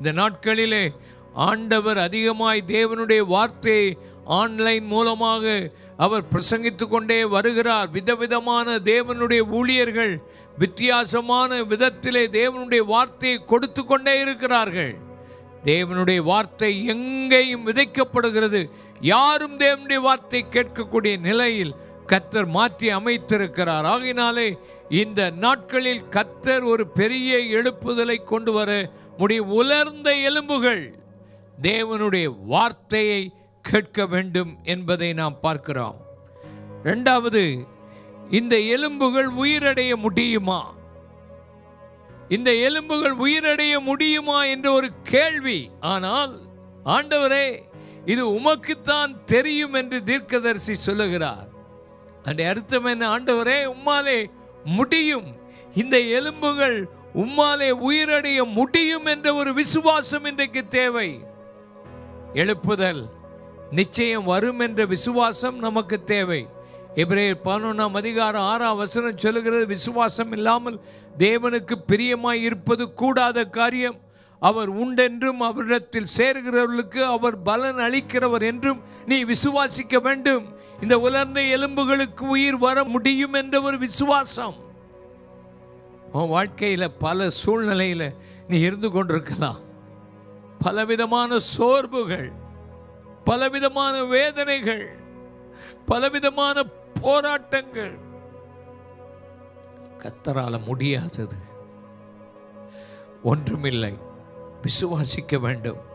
இந்த நாட்களிலே ஆண்டவர் அதிகமாய் தேவனுடைய வார்த்தையை ஆன்லைன் மூலமாக அவர் பிரசங்கித்து கொண்டே வருகிறார். விதவிதமான தேவனுடைய ஊழியர்கள் வித்தியாசமான விதத்திலே தேவனுடைய வார்த்தையை கொடுத்து கொண்டே இருக்கிறார்கள். தேவனுடைய வார்த்தை எங்கேயும் விதைக்கப்படுகிறது. யாரும் தேவனுடைய வார்த்தை கேட்கக்கூடிய நிலையில் கத்தர் மாற்றி அமைத்திருக்கிறார். ஆகினாலே இந்த நாட்களில் கத்தர் ஒரு பெரிய எழுப்புதலை கொண்டு வர முடியும். உலர்ந்த எலும்புகள் தேவனுடைய வார்த்தையை கேட்க வேண்டும் என்பதை நாம் பார்க்கிறோம். ரெண்டாவது இந்த எலும்புகள் உயிரடைய முடியுமா? இந்த எலும்புகள் உயிரடைய முடியுமா என்ற ஒரு கேள்வி. ஆனால் ஆண்டவரே இது உமக்குத்தான் தெரியும் என்று தீர்க்கதரிசி சொல்லுகிறார். அந்த அர்த்தம் என்ன? ஆண்டவரே உம்மாலே முடியும். இந்த எலும்புகள் உம்மாலே உயிரடைய முடியும் என்ற ஒரு விசுவாசம் இன்றைக்கு தேவை. எழுப்புதல் நிச்சயம் வரும் என்ற விசுவாசம் நமக்கு தேவை. எபிரேயர் பதினொன்றாம் அதிகாரம் ஆறாம் வசனம் சொல்லுகிறது விசுவாசம் இல்லாமல் தேவனுக்கு பிரியமாய் இருப்பது கூடாத காரியம். அவர் உண்டென்றும் அவரிடத்தில் சேர்கிறவர்களுக்கு அவர் பலன் அளிக்கிறவர் என்றும் நீ விசுவாசிக்க வேண்டும். இந்த உலர்ந்த எலும்புகளுக்கு உயிர் வர முடியும் என்ற ஒரு விசுவாசம். உன் வாழ்க்கையில் பல சூழ்நிலையில் நீ இருந்து கொண்டிருக்கலாம். பலவிதமான சோர்வுகள் பலவிதமான வேதனைகள் பலவிதமான போராட்டங்கள். கத்தரால முடியாதது. ஒன்றுமில்லை. விசுவாசிக்க வேண்டும்.